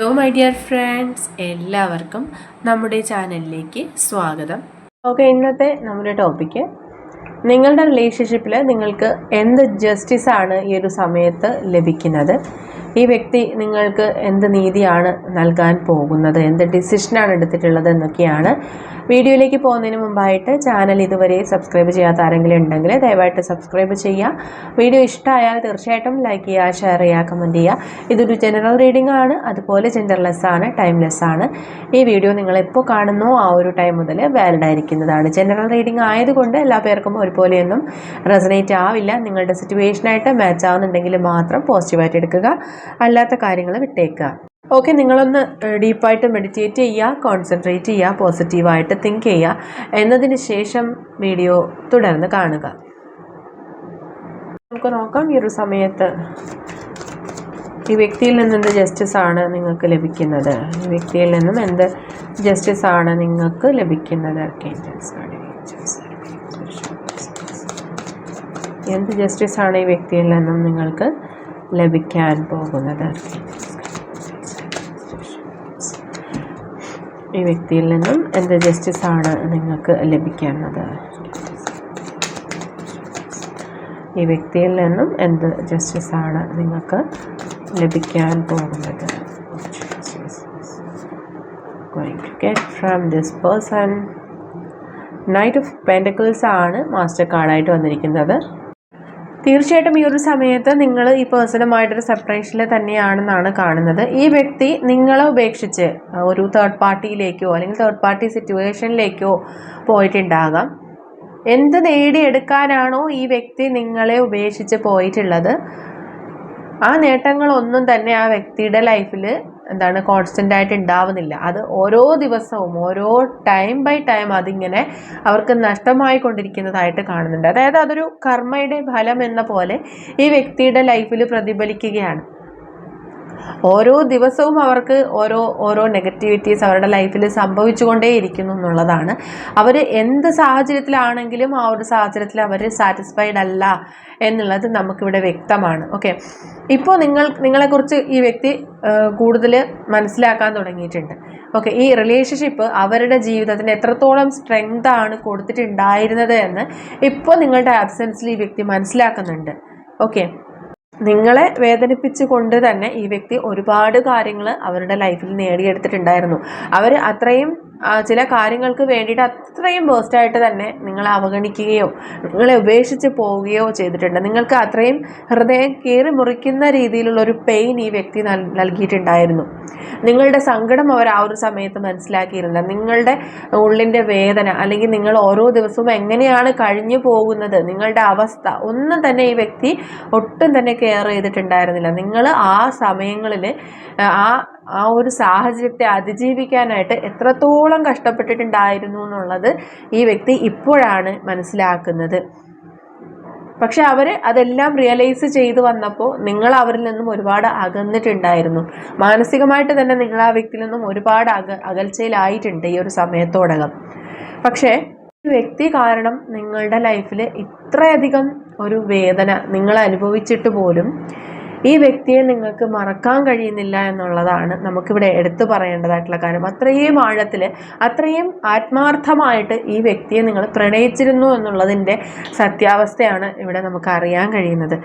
Hello my dear friends എല്ലാവർക്കും നമ്മുടെ ചാനലിലേക്ക് സ്വാഗതം. ഓക്കെ ഇന്നത്തെ നമ്മുടെ ടോപ്പിക്ക് നിങ്ങളുടെ റിലേഷൻഷിപ്പിൽ നിങ്ങൾക്ക് എന്ത് ജസ്റ്റിസ് ആണ് ഈ ഒരു സമയത്ത് ലഭിക്കുന്നത്? ഈ വ്യക്തി നിങ്ങൾക്ക് എന്ത് നീതിയാണ് നൽകാൻ പോകുന്നത്? എന്ത് ഡിസിഷനാണ് എടുത്തിട്ടുള്ളത് എന്നൊക്കെയാണ് വീഡിയോയിലേക്ക് പോകുന്നതിന് മുമ്പായിട്ട് ചാനൽ ഇതുവരെ സബ്സ്ക്രൈബ് ചെയ്യാത്ത ആരെങ്കിലും ഉണ്ടെങ്കിൽ ദയവായിട്ട് സബ്സ്ക്രൈബ് ചെയ്യുക. വീഡിയോ ഇഷ്ടമായാൽ തീർച്ചയായിട്ടും ലൈക്ക് ചെയ്യുക ഷെയർ ചെയ്യുക കമന്റ് ചെയ്യുക. ഇതൊരു ജനറൽ റീഡിംഗ് ആണ്. അതുപോലെ ജെൻഡർലെസ് ആണ് ടൈംലെസ് ആണ്. ഈ വീഡിയോ നിങ്ങൾ എപ്പോൾ കാണുന്നോ ആ ഒരു ടൈം മുതൽ വാലിഡ് ആയിരിക്കുന്നതാണ്. ജനറൽ റീഡിംഗ് ആയതുകൊണ്ട് എല്ലാ പേർക്കും ഒരുപോലെയൊന്നും റെസനേറ്റ് ആവില്ല. നിങ്ങളുടെ സിറ്റുവേഷനായിട്ട് മാച്ച് ആവുന്നുണ്ടെങ്കിൽ മാത്രം പോസിറ്റീവായിട്ട് എടുക്കുക. അല്ലാത്ത കാര്യങ്ങൾ വിട്ടേക്കുക. ഓക്കെ നിങ്ങളൊന്ന് ഡീപ്പായിട്ട് മെഡിറ്റേറ്റ് ചെയ്യുക കോൺസെൻട്രേറ്റ് ചെയ്യുക പോസിറ്റീവായിട്ട് തിങ്ക് ചെയ്യുക. എന്നതിന് ശേഷം വീഡിയോ തുടർന്ന് കാണുക. നമുക്ക് നോക്കാം ഈ ഒരു സമയത്ത് ഈ വ്യക്തിയിൽ നിന്ന് എന്ത് ജസ്റ്റിസ് ആണ് നിങ്ങൾക്ക് ലഭിക്കുന്നത്? ഈ വ്യക്തിയിൽ നിന്നും എന്ത് ജസ്റ്റിസ് ആണ് നിങ്ങൾക്ക് ലഭിക്കുന്നത്? എന്ത് ജസ്റ്റിസ് ആണ് ഈ വ്യക്തിയിൽ നിന്നും നിങ്ങൾക്ക് ലഭിക്കാൻ പോകുന്നത്. ഈ വ്യക്തിയിൽ നിന്നും എന്ത് ജസ്റ്റിസ് ആണ് നിങ്ങൾക്ക് ലഭിക്കുന്നത്? ഈ വ്യക്തിയിൽ നിന്നും എന്ത് ജസ്റ്റിസ് ആണ് നിങ്ങൾക്ക് ലഭിക്കാൻ പോകുന്നത്? Going to get from this person knight of pentacles ആണ് മാസ്റ്റർ കാർഡായിട്ട് വന്നിരിക്കുന്നത്. തീർച്ചയായിട്ടും ഈ ഒരു സമയത്ത് നിങ്ങൾ ഈ പേഴ്സണുമായിട്ടൊരു സെപ്പറേഷനിൽ തന്നെയാണെന്നാണ് കാണുന്നത്. ഈ വ്യക്തി നിങ്ങളെ ഉപേക്ഷിച്ച് ഒരു തേർഡ് പാർട്ടിയിലേക്കോ അല്ലെങ്കിൽ തേർഡ് പാർട്ടി സിറ്റുവേഷനിലേക്കോ പോയിട്ടുണ്ടാകാം. എന്ത് നേടിയെടുക്കാനാണോ ഈ വ്യക്തി നിങ്ങളെ ഉപേക്ഷിച്ച് പോയിട്ടുള്ളത് ആ നേട്ടങ്ങളൊന്നും തന്നെ ആ വ്യക്തിയുടെ ലൈഫിൽ എന്താണ് കോൺസ്റ്റന്റ് ആയിട്ട് ഉണ്ടാവുന്നില്ല അത് ഓരോ ദിവസവും ഓരോ ടൈം ബൈ ടൈം അതിങ്ങനെ അവർക്ക് നഷ്ടമായി കൊണ്ടിരിക്കുന്നതായിട്ട് കാണുന്നുണ്ട്. അതായത് അതൊരു കർമ്മയുടെ ഫലം എന്ന പോലെ ഈ വ്യക്തിയുടെ ലൈഫിൽ പ്രതിഫലിക്കുകയാണ്. ഓരോ ദിവസവും അവർക്ക് ഓരോ ഓരോ നെഗറ്റിവിറ്റീസ് അവരുടെ ലൈഫിൽ സംഭവിച്ചുകൊണ്ടേയിരിക്കുന്നു എന്നുള്ളതാണ്. അവർ എന്ത് സാഹചര്യത്തിലാണെങ്കിലും ആ ഒരു സാഹചര്യത്തിൽ അവർ സാറ്റിസ്ഫൈഡ് അല്ല എന്നുള്ളത് നമുക്കിവിടെ വ്യക്തമാണ്. ഓക്കെ ഇപ്പോൾ നിങ്ങൾ നിങ്ങളെക്കുറിച്ച് ഈ വ്യക്തി കൂടുതൽ മനസ്സിലാക്കാൻ തുടങ്ങിയിട്ടുണ്ട്. ഓക്കെ ഈ റിലേഷൻഷിപ്പ് അവരുടെ ജീവിതത്തിന് എത്രത്തോളം സ്ട്രെങ്ത് ആണ് കൊടുത്തിട്ടുണ്ടായിരുന്നത് എന്ന് ഇപ്പോൾ നിങ്ങളുടെ ആബ്സെൻസിൽ ഈ വ്യക്തി മനസ്സിലാക്കുന്നുണ്ട്. ഓക്കെ നിങ്ങളെ വേദനിപ്പിച്ചുകൊണ്ട് തന്നെ ഈ വ്യക്തി ഒരുപാട് കാര്യങ്ങൾ അവരുടെ ലൈഫിൽ നേടിയെടുത്തിട്ടുണ്ടായിരുന്നു. അവർ അത്രയും ചില കാര്യങ്ങൾക്ക് വേണ്ടിയിട്ട് അത്രയും ബേസ്റ്റായിട്ട് തന്നെ നിങ്ങളെ അവഗണിക്കുകയോ നിങ്ങളെ ഉപേക്ഷിച്ച് പോവുകയോ ചെയ്തിട്ടുണ്ട്. നിങ്ങൾക്ക് അത്രയും ഹൃദയം കീറി മുറിക്കുന്ന രീതിയിലുള്ള ഒരു പെയിൻ ഈ വ്യക്തി നൽകിയിട്ടുണ്ടായിരുന്നു. നിങ്ങളുടെ സങ്കടം അവർ ആ ഒരു സമയത്ത് മനസ്സിലാക്കിയിരുന്നില്ല. നിങ്ങളുടെ ഉള്ളിന്റെ വേദന അല്ലെങ്കിൽ നിങ്ങൾ ഓരോ ദിവസവും എങ്ങനെയാണ് കഴിഞ്ഞു പോകുന്നത് നിങ്ങളുടെ അവസ്ഥ ഒന്നും തന്നെ ഈ വ്യക്തി ഒട്ടും തന്നെ കെയർ ചെയ്തിട്ടുണ്ടായിരുന്നില്ല. നിങ്ങൾ ആ സമയങ്ങളിൽ ആ ആ ഒരു സാഹചര്യത്തെ അതിജീവിക്കാനായിട്ട് എത്രത്തോളം കഷ്ടപ്പെട്ടിട്ടുണ്ടായിരുന്നു എന്നുള്ളത് ഈ വ്യക്തി ഇപ്പോഴാണ് മനസ്സിലാക്കുന്നത്. പക്ഷെ അവർ അതെല്ലാം റിയലൈസ് ചെയ്ത് വന്നപ്പോൾ നിങ്ങൾ അവരിൽ നിന്നും ഒരുപാട് അകന്നിട്ടുണ്ടായിരുന്നു. മാനസികമായിട്ട് തന്നെ നിങ്ങൾ ആ വ്യക്തിയിൽ നിന്നും ഒരുപാട് അക അകൽച്ചയിലായിട്ടുണ്ട് ഈ ഒരു സമയത്തോടകം. പക്ഷേ വ്യക്തി കാരണം നിങ്ങളുടെ ലൈഫിൽ ഇത്രയധികം ഒരു വേദന നിങ്ങൾ അനുഭവിച്ചിട്ട് പോലും ഈ വ്യക്തിയെ നിങ്ങൾക്ക് മറക്കാൻ കഴിയുന്നില്ല എന്നുള്ളതാണ് നമുക്കിവിടെ എടുത്തു പറയേണ്ടതായിട്ടുള്ള കാര്യം. അത്രയും ആഴത്തിൽ അത്രയും ആത്മാർത്ഥമായിട്ട് ഈ വ്യക്തിയെ നിങ്ങൾ പ്രണയിച്ചിരുന്നു എന്നുള്ളതിന്റെ സത്യാവസ്ഥയാണ് ഇവിടെ നമുക്ക് അറിയാൻ കഴിയുന്നത്.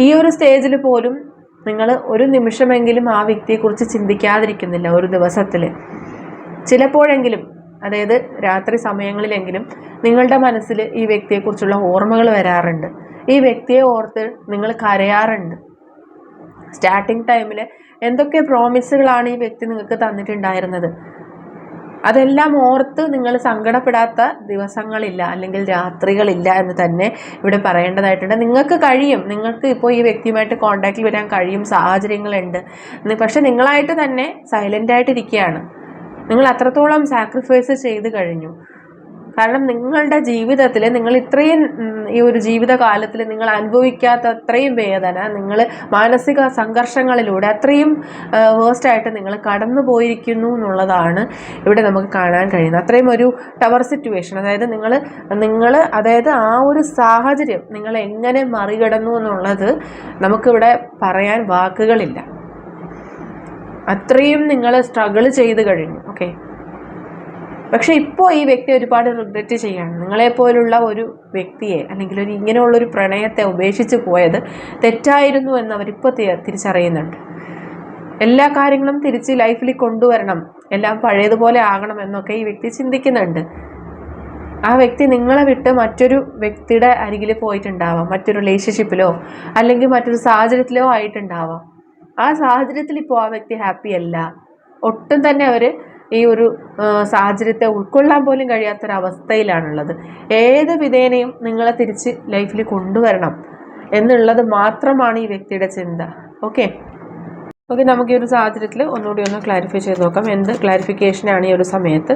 ഈ ഒരു സ്റ്റേജിൽ പോലും നിങ്ങൾ ഒരു നിമിഷമെങ്കിലും ആ വ്യക്തിയെക്കുറിച്ച് ചിന്തിക്കാതിരിക്കുന്നില്ല ഒരു ദിവസത്തിൽ ചിലപ്പോഴെങ്കിലും അതായത് രാത്രി സമയങ്ങളിലെങ്കിലും നിങ്ങളുടെ മനസ്സിൽ ഈ വ്യക്തിയെക്കുറിച്ചുള്ള ഓർമ്മകൾ വരാറുണ്ട്. ഈ വ്യക്തിയെ ഓർത്ത് നിങ്ങൾ കരയാറുണ്ട്. സ്റ്റാർട്ടിങ് ടൈമിൽ എന്തൊക്കെ പ്രോമിസുകളാണ് ഈ വ്യക്തി നിങ്ങൾക്ക് തന്നിട്ടുണ്ടായിരുന്നത്? അതെല്ലാം ഓർത്ത് നിങ്ങൾ സങ്കടപ്പെടാത്ത ദിവസങ്ങളില്ല അല്ലെങ്കിൽ രാത്രികളില്ല എന്ന് തന്നെ ഇവിടെ പറയേണ്ടതായിട്ടുണ്ട്. നിങ്ങൾക്ക് കഴിയും. നിങ്ങൾക്ക് ഇപ്പോൾ ഈ വ്യക്തിയുമായിട്ട് കോണ്ടാക്റ്റിൽ വരാൻ കഴിയും സാഹചര്യങ്ങളുണ്ട്. പക്ഷെ നിങ്ങളായിട്ട് തന്നെ സൈലന്റായിട്ടിരിക്കുകയാണ് നിങ്ങൾ അത്രത്തോളം സാക്രിഫൈസ് ചെയ്ത് കഴിഞ്ഞു. കാരണം നിങ്ങളുടെ ജീവിതത്തിൽ നിങ്ങൾ ഇത്രയും ഈ ഒരു ജീവിതകാലത്തിൽ നിങ്ങൾ അനുഭവിക്കാത്ത അത്രയും വേദന നിങ്ങൾ മാനസിക സംഘർഷങ്ങളിലൂടെ അത്രയും വേസ്റ്റായിട്ട് നിങ്ങൾ കടന്നു പോയിരിക്കുന്നു എന്നുള്ളതാണ് ഇവിടെ നമുക്ക് കാണാൻ കഴിയുന്നത്. അത്രയും ഒരു ടവർ സിറ്റുവേഷൻ അതായത് നിങ്ങൾ നിങ്ങൾ അതായത് ആ ഒരു സാഹചര്യം നിങ്ങൾ എങ്ങനെ മറികടന്നു എന്നുള്ളത് നമുക്കിവിടെ പറയാൻ വാക്കുകളില്ല. അത്രയും നിങ്ങൾ സ്ട്രഗിൾ ചെയ്ത് കഴിഞ്ഞു. ഓക്കെ പക്ഷെ ഇപ്പോൾ ഈ വ്യക്തി ഒരുപാട് റിഗ്രറ്റ് ചെയ്യാണ് നിങ്ങളെപ്പോലുള്ള ഒരു വ്യക്തിയെ അല്ലെങ്കിൽ ഒരു ഇങ്ങനെയുള്ളൊരു പ്രണയത്തെ ഉപേക്ഷിച്ച് പോയത് തെറ്റായിരുന്നു എന്ന് അവരിപ്പോൾ തിരിച്ചറിയുന്നുണ്ട്. എല്ലാ കാര്യങ്ങളും തിരിച്ച് ലൈഫിൽ കൊണ്ടുവരണം. എല്ലാം പഴയതുപോലെ ആകണം എന്നൊക്കെ ഈ വ്യക്തി ചിന്തിക്കുന്നുണ്ട്. ആ വ്യക്തി നിങ്ങളെ വിട്ട് മറ്റൊരു വ്യക്തിയുടെ അരികിൽ പോയിട്ടുണ്ടാവാം. മറ്റൊരു റിലേഷൻഷിപ്പിലോ അല്ലെങ്കിൽ മറ്റൊരു സാഹചര്യത്തിലോ ആയിട്ടുണ്ടാവാം. ആ സാഹചര്യത്തിൽ ഇപ്പോൾ ആ വ്യക്തി ഹാപ്പി അല്ല. ഒട്ടും തന്നെ അവർ ഈ ഒരു സാഹചര്യത്തെ ഉൾക്കൊള്ളാൻ പോലും കഴിയാത്തൊരവസ്ഥയിലാണുള്ളത്. ഏത് വിധേനയും നിങ്ങളെ തിരിച്ച് ലൈഫിൽ കൊണ്ടുവരണം എന്നുള്ളത് മാത്രമാണ് ഈ വ്യക്തിയുടെ ചിന്ത. ഓക്കെ? ഓക്കെ നമുക്ക് ഈ ഒരു സാഹചര്യത്തിൽ ഒന്നുകൂടി ഒന്ന് ക്ലാരിഫൈ ചെയ്ത് നോക്കാം. എന്ത് ക്ലാരിഫിക്കേഷനാണ് ഈ ഒരു സമയത്ത്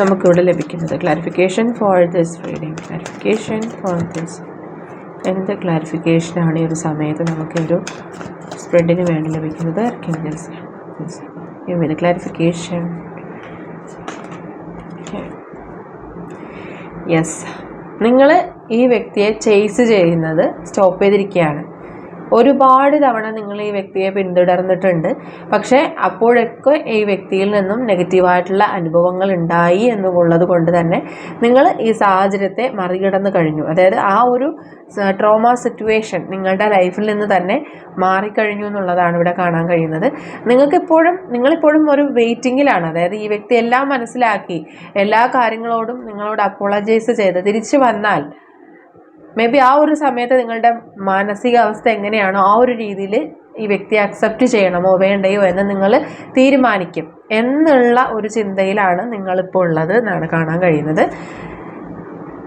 നമുക്കിവിടെ ലഭിക്കുന്നത്? Clarification for this reading. Clarification for this. എന്ത് ക്ലാരിഫിക്കേഷനാണ് ഈ ഒരു സമയത്ത് നമുക്ക് നമുക്കൊരു സ്പ്രെഡിന് വേണ്ടി ലഭിക്കുന്നത്? വിത്ത് ക്ലാരിഫിക്കേഷൻ യെസ് നിങ്ങൾ ഈ വ്യക്തിയെ ചേസ് ചെയ്യുന്നത് സ്റ്റോപ്പ് ചെയ്തിരിക്കുകയാണ്. ഒരുപാട് തവണ നിങ്ങൾ ഈ വ്യക്തിയെ പിന്തുടർന്നിട്ടുണ്ട്. പക്ഷേ അപ്പോഴൊക്കെ ഈ വ്യക്തിയിൽ നിന്നും നെഗറ്റീവായിട്ടുള്ള അനുഭവങ്ങൾ ഉണ്ടായി എന്നുള്ളത് കൊണ്ട് തന്നെ നിങ്ങൾ ഈ സാഹചര്യത്തെ മറികടന്ന് കഴിഞ്ഞു. അതായത് ആ ഒരു ട്രോമ സിറ്റുവേഷൻ നിങ്ങളുടെ ലൈഫിൽ നിന്ന് തന്നെ മാറിക്കഴിഞ്ഞു എന്നുള്ളതാണ് ഇവിടെ കാണാൻ കഴിയുന്നത്. നിങ്ങൾക്കിപ്പോഴും നിങ്ങളിപ്പോഴും ഒരു വെയിറ്റിങ്ങിലാണ് അതായത് ഈ വ്യക്തി എല്ലാം മനസ്സിലാക്കി എല്ലാ കാര്യങ്ങളോടും നിങ്ങളോട് അപ്പോളജൈസ് ചെയ്ത് തിരിച്ചു വന്നാൽ മേ ബി ആ ഒരു സമയത്ത് നിങ്ങളുടെ മാനസികാവസ്ഥ എങ്ങനെയാണോ ആ ഒരു രീതിയിൽ ഈ വ്യക്തി അക്സെപ്റ്റ് ചെയ്യണമോ വേണ്ടയോ എന്ന് നിങ്ങൾ തീരുമാനിക്കും. എന്നുള്ള ഒരു ചിന്തയിലാണ് നിങ്ങളിപ്പോൾ ഉള്ളത് എന്നാണ് കാണാൻ കഴിയുന്നത്.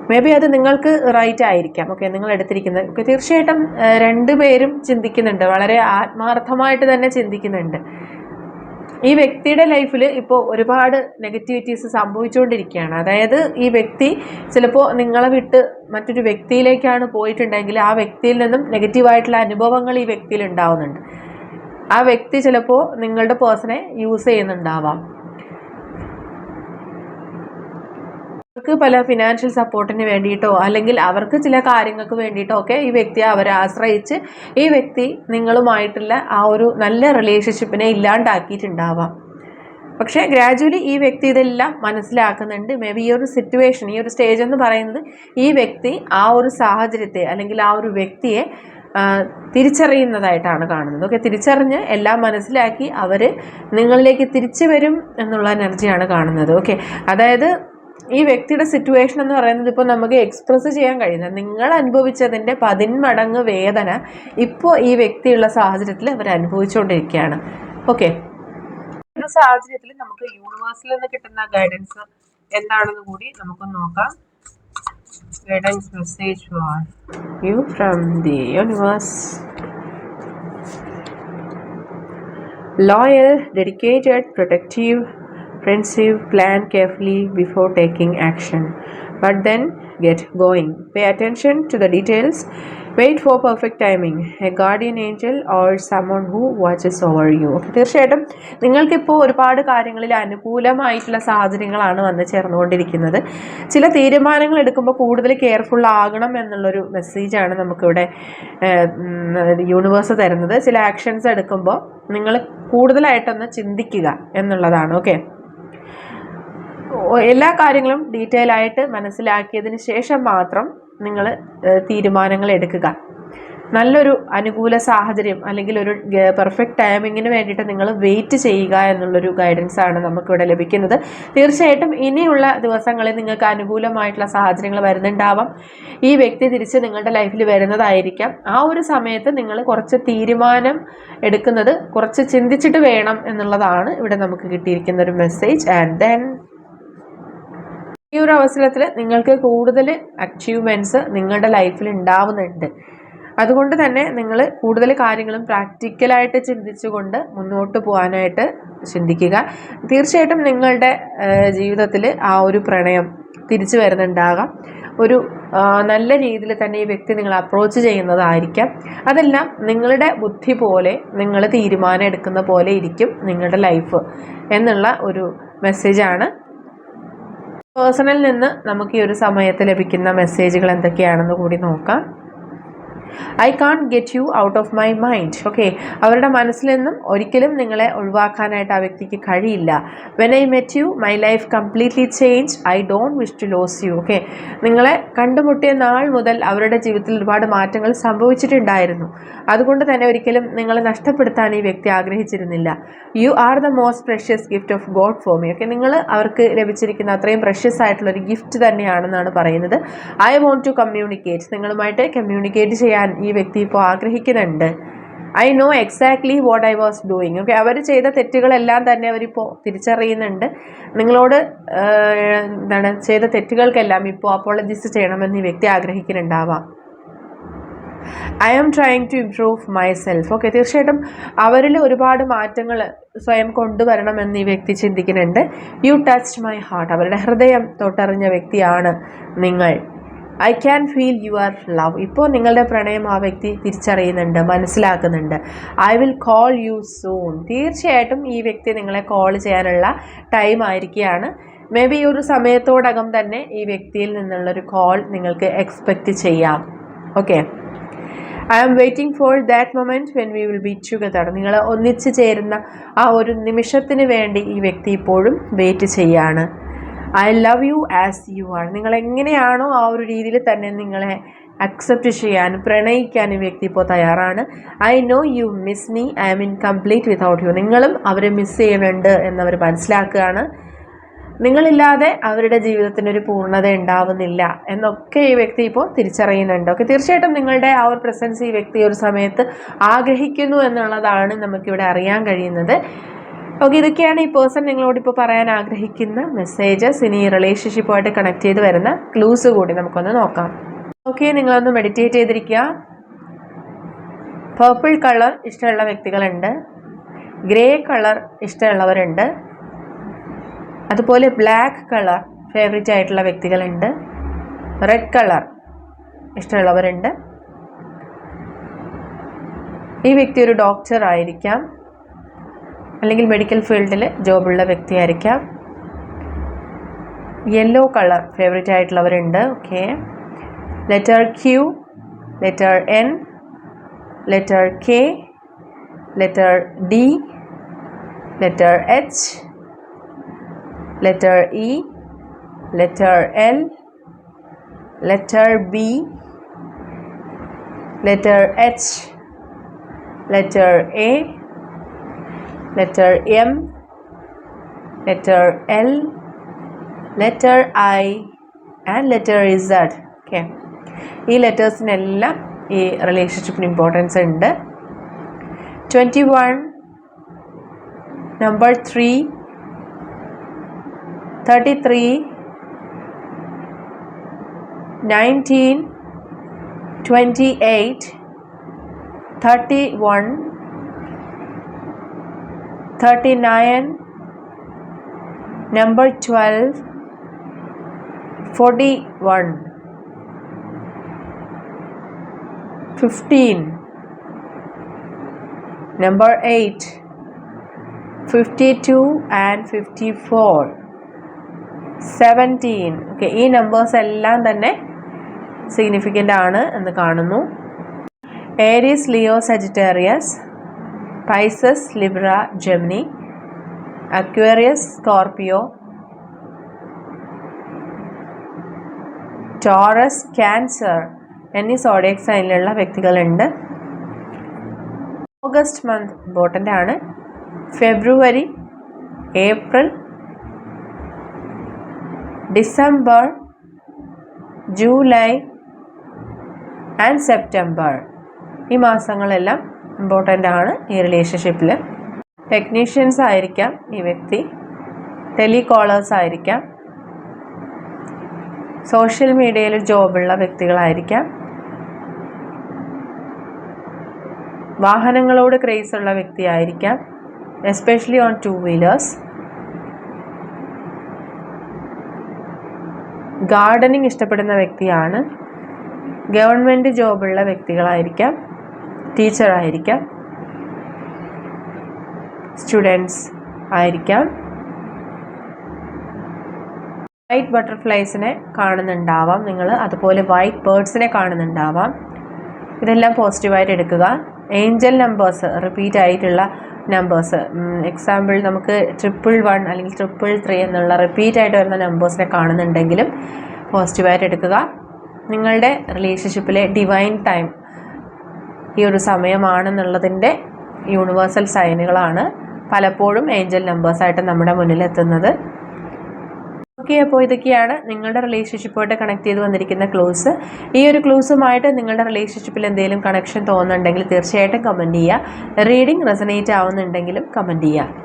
മേ ബി അത് നിങ്ങൾക്ക് റൈറ്റ് ആയിരിക്കാം. ഓക്കെ നിങ്ങൾ എടുത്തിരിക്കുന്നത് ഓക്കെ തീർച്ചയായിട്ടും രണ്ടുപേരും ചിന്തിക്കുന്നുണ്ട്. വളരെ ആത്മാർത്ഥമായിട്ട് തന്നെ ചിന്തിക്കുന്നുണ്ട്. ഈ വ്യക്തിയുടെ ലൈഫിൽ ഇപ്പോൾ ഒരുപാട് നെഗറ്റിവിറ്റീസ് സംഭവിച്ചുകൊണ്ടിരിക്കുകയാണ്. അതായത് ഈ വ്യക്തി ചിലപ്പോൾ നിങ്ങളെ വിട്ട് മറ്റൊരു വ്യക്തിയിലേക്കാണ് പോയിട്ടുണ്ടെങ്കിൽ ആ വ്യക്തിയിൽ നിന്നും നെഗറ്റീവായിട്ടുള്ള അനുഭവങ്ങൾ ഈ വ്യക്തിയിൽ ഉണ്ടാവുന്നുണ്ട്. ആ വ്യക്തി ചിലപ്പോൾ നിങ്ങളുടെ പേഴ്സണെ യൂസ് ചെയ്യുന്നുണ്ടാവാം. അവർക്ക് പല ഫിനാൻഷ്യൽ സപ്പോർട്ടിന് വേണ്ടിയിട്ടോ അല്ലെങ്കിൽ അവർക്ക് ചില കാര്യങ്ങൾക്ക് വേണ്ടിയിട്ടോ ഒക്കെ ഈ വ്യക്തിയെ അവരെ ആശ്രയിച്ച് ഈ വ്യക്തി നിങ്ങളുമായിട്ടുള്ള ആ ഒരു നല്ല റിലേഷൻഷിപ്പിനെ ഇല്ലാണ്ടാക്കിയിട്ടുണ്ടാവാം. പക്ഷെ ഗ്രാജുവലി ഈ വ്യക്തി ഇതെല്ലാം മനസ്സിലാക്കുന്നുണ്ട്. മേ ബി ഈ ഒരു സിറ്റുവേഷൻ ഈ ഒരു സ്റ്റേജ് എന്ന് പറയുന്നത് ഈ വ്യക്തി ആ ഒരു സാഹചര്യത്തെ അല്ലെങ്കിൽ ആ ഒരു വ്യക്തിയെ തിരിച്ചറിയുന്നതായിട്ടാണ് കാണുന്നത്. ഓക്കെ തിരിച്ചറിഞ്ഞ് എല്ലാം മനസ്സിലാക്കി അവർ നിങ്ങളിലേക്ക് തിരിച്ചു വരും എന്നുള്ള എനർജിയാണ് കാണുന്നത്. ഓക്കെ അതായത് ഈ വ്യക്തിയുടെ സിറ്റുവേഷൻ എന്ന് പറയുന്നത് ഇപ്പോൾ നമുക്ക് എക്സ്പ്രസ് ചെയ്യാൻ കഴിയുന്നത്. നിങ്ങൾ അനുഭവിച്ചതിന്റെ പതിന്മടങ്ങ് വേദന ഇപ്പോൾ ഈ വ്യക്തിയുള്ള സാഹചര്യത്തിൽ അവർ അനുഭവിച്ചുകൊണ്ടിരിക്കുകയാണ്. ഓക്കെ സാഹചര്യത്തിൽ നമുക്ക് യൂണിവേഴ്സിൽ നിന്ന് കിട്ടുന്ന ഗൈഡൻസ് എന്താണെന്ന് കൂടി നമുക്ക് നോക്കാം. Guidance message you from the universe loyal dedicated protective Friendship, plan carefully before taking action, but then get going. Pay attention to the details. Wait for perfect timing. A guardian angel or someone who watches over you. തീർച്ചയായിട്ടും നിങ്ങൾക്കിപ്പോൾ ഒരുപാട് കാര്യങ്ങളിൽ അനുകൂലമായിട്ടുള്ള സാഹചര്യങ്ങളാണ് വന്ന് ചേർന്നുകൊണ്ടിരിക്കുന്നത് ചില തീരുമാനങ്ങൾ എടുക്കുമ്പോൾ കൂടുതൽ കെയർഫുൾ ആകണം എന്നുള്ളൊരു മെസ്സേജാണ് നമുക്കിവിടെ യൂണിവേഴ്സ് തരുന്നത് ചില ആക്ഷൻസ് എടുക്കുമ്പോൾ നിങ്ങൾ കൂടുതലായിട്ടൊന്ന് ചിന്തിക്കുക എന്നുള്ളതാണ് ഓക്കെ എല്ലാ കാര്യങ്ങളും ഡീറ്റെയിൽ ആയിട്ട് മനസ്സിലാക്കിയതിന് ശേഷം മാത്രം നിങ്ങൾ തീരുമാനങ്ങൾ എടുക്കുക. നല്ലൊരു അനുകൂല സാഹചര്യം അല്ലെങ്കിൽ ഒരു പെർഫെക്റ്റ് ടൈമിങ്ങിന് വേണ്ടിയിട്ട് നിങ്ങൾ വെയിറ്റ് ചെയ്യുക എന്നുള്ളൊരു ഗൈഡൻസ് ആണ് നമുക്കിവിടെ ലഭിക്കുന്നത്. തീർച്ചയായിട്ടും ഇനിയുള്ള ദിവസങ്ങളിൽ നിങ്ങൾക്ക് അനുകൂലമായിട്ടുള്ള സാഹചര്യങ്ങൾ വരുന്നുണ്ടാവാം. ഈ വ്യക്തി തിരിച്ച് നിങ്ങളുടെ ലൈഫിൽ വരുന്നതായിരിക്കാം. ആ ഒരു സമയത്ത് നിങ്ങൾ കുറച്ച് തീരുമാനം എടുക്കുന്നത് കുറച്ച് ചിന്തിച്ചിട്ട് വേണം എന്നുള്ളതാണ് ഇവിടെ നമുക്ക് കിട്ടിയിരിക്കുന്ന ഒരു മെസ്സേജ് ആൻഡ് ദെൻ ഈ ഒരു അവസരത്തിൽ നിങ്ങൾക്ക് കൂടുതൽ അച്ചീവ്മെന്റ്സ് നിങ്ങളുടെ ലൈഫിൽ ഉണ്ടാവുന്നുണ്ട് അതുകൊണ്ട് തന്നെ നിങ്ങൾ കൂടുതൽ കാര്യങ്ങളും പ്രാക്ടിക്കലായിട്ട് ചിന്തിച്ചുകൊണ്ട് മുന്നോട്ട് പോകാനായിട്ട് ചിന്തിക്കുക. തീർച്ചയായിട്ടും നിങ്ങളുടെ ജീവിതത്തിൽ ആ ഒരു പ്രണയം തിരിച്ചു വരുന്നുണ്ടാകാം. ഒരു നല്ല രീതിയിൽ തന്നെ ഈ വ്യക്തി നിങ്ങൾ അപ്രോച്ച് ചെയ്യുന്നതായിരിക്കാം. അതെല്ലാം നിങ്ങളുടെ ബുദ്ധി പോലെ നിങ്ങൾ തീരുമാനം എടുക്കുന്ന പോലെ ഇരിക്കും നിങ്ങളുടെ ലൈഫ് എന്നുള്ള ഒരു മെസ്സേജാണ് പേഴ്സണൽ നിന്ന് നമുക്ക് ഈ ഒരു സമയത്ത് ലഭിക്കുന്ന മെസ്സേജുകൾ എന്തൊക്കെയാണെന്ന് കൂടി നോക്കാം. I can't get you out of my mind okay അവരുടെ മനസ്സിൽ നിന്നും ഒരിക്കലും നിങ്ങളെ ഒഴിവാക്കാനായിട്ട് ആ വ്യക്തിക്ക് കഴിയില്ല. When I met you my life completely change I don't wish to lose you okay നിങ്ങളെ കണ്ടുമുട്ടിയ നാൾ മുതൽ അവരുടെ ജീവിതത്തിൽ ഒരുപാട് മാറ്റങ്ങൾ സംഭവിച്ചിട്ടുണ്ടായിരുന്നു. അതുകൊണ്ട് തന്നെ ഒരിക്കലും നിങ്ങളെ നഷ്ടപ്പെടുത്താൻ ഈ വ്യക്തി ആഗ്രഹിച്ചിരുന്നില്ല. You are the most precious gift of God for me okay നിങ്ങൾ അവർക്ക് ലഭിച്ചിരിക്കുന്ന അത്രയും പ്രഷ്യസ് ആയിട്ടുള്ള ഒരു ഗിഫ്റ്റ് തന്നെയാണെന്നാണ് പറയുന്നത്. ഐ വോണ്ട് ടു കമ്മ്യൂണിക്കേറ്റ് നിങ്ങളുമായിട്ട് കമ്മ്യൂണിക്കേറ്റ് ചെയ്യാൻ ഈ വ്യക്തി ഇപ്പോൾ ആഗ്രഹിക്കുന്നുണ്ട്. I know exactly what I was doing okay അവർ ചെയ്ത തെറ്റുകളെല്ലാം തന്നെ അവരിപ്പോൾ തിരിച്ചറിയുന്നുണ്ട്. നിങ്ങളോട് എന്താണ് ചെയ്ത തെറ്റുകൾക്കെല്ലാം ഇപ്പോൾ അപ്പോളജിസ്റ്റ് ചെയ്യണമെന്ന് ഈ വ്യക്തി ആഗ്രഹിക്കുന്നുണ്ടാവാം. I am trying to improve myself okay തീർച്ചയായിട്ടും അവരിൽ ഒരുപാട് മാറ്റങ്ങൾ സ്വയം കൊണ്ടുവരണമെന്ന് ഈ വ്യക്തി ചിന്തിക്കുന്നുണ്ട്. യു ടച്ച് മൈ ഹാർട്ട് അവരുടെ ഹൃദയം തൊട്ടറിഞ്ഞ വ്യക്തിയാണ് നിങ്ങൾ. I can feel your love ഇപ്പോൾ നിങ്ങളുടെ പ്രണയം ആ വ്യക്തി തിരിച്ചറിയുന്നുണ്ട് മനസ്സിലാക്കുന്നുണ്ട്. I will call you soon തീർച്ചയായിട്ടും ഈ വ്യക്തി നിങ്ങളെ കോൾ ചെയ്യാനുള്ള ടൈം ആയിരിക്കുകയാണ്. മേ ബി ഒരു സമയത്തോടകം തന്നെ ഈ വ്യക്തിയിൽ നിന്നുള്ളൊരു കോൾ നിങ്ങൾക്ക് എക്സ്പെക്റ്റ് ചെയ്യാം. Okay I am waiting for that moment when we will be together നിങ്ങൾ ഒന്നിച്ച് ചേരുന്ന ആ ഒരു നിമിഷത്തിന് വേണ്ടി ഈ വ്യക്തി ഇപ്പോഴും വെയിറ്റ് ചെയ്യാണ്. I love you as you are നിങ്ങൾ എങ്ങനെയാണോ ആ ഒരു രീതിയിൽ തന്നെ നിങ്ങളെ അക്സെപ്റ്റ് ചെയ്യാനും പ്രണയിക്കാനും വ്യക്തി ഇപ്പോൾ തയ്യാറാണ്. I know you miss me I am incomplete without you നിങ്ങളും അവരെ മിസ് ചെയ്യുന്നുണ്ട് എന്നവർ മനസ്സിലാക്കുകയാണ്. നിങ്ങളില്ലാതെ അവരുടെ ജീവിതത്തിന് ഒരു പൂർണത ഉണ്ടാവുന്നില്ല എന്നൊക്കെ ഈ വ്യക്തി ഇപ്പോൾ തിരിച്ചറിയുന്നുണ്ട്. ഓക്കെ തീർച്ചയായിട്ടും നിങ്ങളുടെ ആ ഒരു പ്രസൻസ് ഈ വ്യക്തി ഒരു സമയത്ത് ആഗ്രഹിക്കുന്നു എന്നുള്ളതാണ് നമുക്കിവിടെ അറിയാൻ കഴിയുന്നത്. ഓക്കെ ഇതൊക്കെയാണ് ഈ പേഴ്സൺ നിങ്ങളോട് ഇപ്പോൾ പറയാൻ ആഗ്രഹിക്കുന്ന മെസ്സേജസ് ഇനി റിലേഷൻഷിപ്പുമായിട്ട് കണക്ട് ചെയ്ത് വരുന്ന ക്ലൂസ് കൂടി നമുക്കൊന്ന് നോക്കാം. ഓക്കെ നിങ്ങളൊന്ന് മെഡിറ്റേറ്റ് ചെയ്തിരിക്കുക. പേർപ്പിൾ കളർ ഇഷ്ടമുള്ള വ്യക്തികളുണ്ട്. ഗ്രേ കളർ ഇഷ്ടമുള്ളവരുണ്ട്. അതുപോലെ ബ്ലാക്ക് കളർ ഫേവറേറ്റ് ആയിട്ടുള്ള വ്യക്തികളുണ്ട്. റെഡ് കളർ ഇഷ്ടമുള്ളവരുണ്ട്. ഈ വ്യക്തി ഒരു ഡോക്ടർ ആയിരിക്കാം. അല്ലെങ്കിൽ മെഡിക്കൽ ഫീൽഡിൽ ജോബുള്ള വ്യക്തിയായിരിക്കാം. Yellow colour favourite ആയിട്ടുള്ളവരുണ്ട്. Okay letter Q letter N letter K letter D letter H letter E letter L letter B letter H letter A letter M, letter L, letter I and letter Z. Okay ഈ ലെറ്റേഴ്സിനെല്ലാം ഈ റിലേഷൻഷിപ്പിന് importance ഉണ്ട്. Twenty one number three thirty three nineteen twenty eight thirty one 39 number 12 41 15 number 8 52 and 54 seventeen okay ഈ numbers എല്ലാം തന്നെ significant ആണ് എന്ന് കാണുന്നു. Aries Leo Sagittarius Pisces Libra Gemini Aquarius Scorpio Taurus Cancer എന്നീ സോഡിയക് സൈനിലുള്ള വ്യക്തികളുണ്ട്. ഓഗസ്റ്റ് മന്ത് ഇമ്പോർട്ടന്റ് ആണ് February April December July and September ഈ മാസങ്ങളെല്ലാം ഇമ്പോർട്ടന്റ് ആണ് ഈ റിലേഷൻഷിപ്പിൽ ടെക്നീഷ്യൻസ് ആയിരിക്കാം ഈ വ്യക്തി. ടെലികോളേഴ്സ് ആയിരിക്കാം. സോഷ്യൽ മീഡിയയിൽ ജോബുള്ള വ്യക്തികളായിരിക്കാം. വാഹനങ്ങളോട് ക്രേസ് ഉള്ള വ്യക്തിയായിരിക്കാം. Especially on two wheelers gardening ഇഷ്ടപ്പെടുന്ന വ്യക്തിയാണ്. ഗവൺമെന്റ് ജോബുള്ള വ്യക്തികളായിരിക്കാം. ടീച്ചറായിരിക്കാം. സ്റ്റുഡൻസ് ആയിരിക്കാം. വൈറ്റ് ബട്ടർഫ്ലൈസിനെ കാണുന്നുണ്ടാവാം നിങ്ങൾ. അതുപോലെ വൈറ്റ് ബേർഡ്സിനെ കാണുന്നുണ്ടാവാം. ഇതെല്ലാം പോസിറ്റീവായിട്ട് എടുക്കുക. ഏഞ്ചൽ നമ്പേഴ്സ് റിപ്പീറ്റ് ആയിട്ടുള്ള നമ്പേഴ്സ്. എക്സാമ്പിൾ നമുക്ക് ട്രിപ്പിൾ വൺ അല്ലെങ്കിൽ ട്രിപ്പിൾ ത്രീ എന്നുള്ള റിപ്പീറ്റ് ആയിട്ട് വരുന്ന നമ്പേഴ്സിനെ കാണുന്നുണ്ടെങ്കിലും പോസിറ്റീവായിട്ട് എടുക്കുക. നിങ്ങളുടെ റിലേഷൻഷിപ്പിലെ ഡിവൈൻ ടൈം ഈ ഒരു സമയമാണെന്നുള്ളതിന്റെ യൂണിവേഴ്സൽ സൈനുകളാണ് പലപ്പോഴും ഏഞ്ചൽ നമ്പേഴ്സായിട്ട് നമ്മുടെ മുന്നിൽ എത്തുന്നത് ഓക്കെ അപ്പോൾ ഇതൊക്കെയാണ് നിങ്ങളുടെ റിലേഷൻഷിപ്പുമായിട്ട് കണക്ട് ചെയ്ത് വന്നിരിക്കുന്ന ക്ലൂസ് ഈ ഒരു ക്ലൂസുമായിട്ട് നിങ്ങളുടെ റിലേഷൻഷിപ്പിൽ എന്തെങ്കിലും കണക്ഷൻ തോന്നുന്നുണ്ടെങ്കിൽ തീർച്ചയായിട്ടും കമന്റ് ചെയ്യുക. റീഡിംഗ് റെസനേറ്റ് ആവുന്നുണ്ടെങ്കിലും കമന്റ് ചെയ്യുക.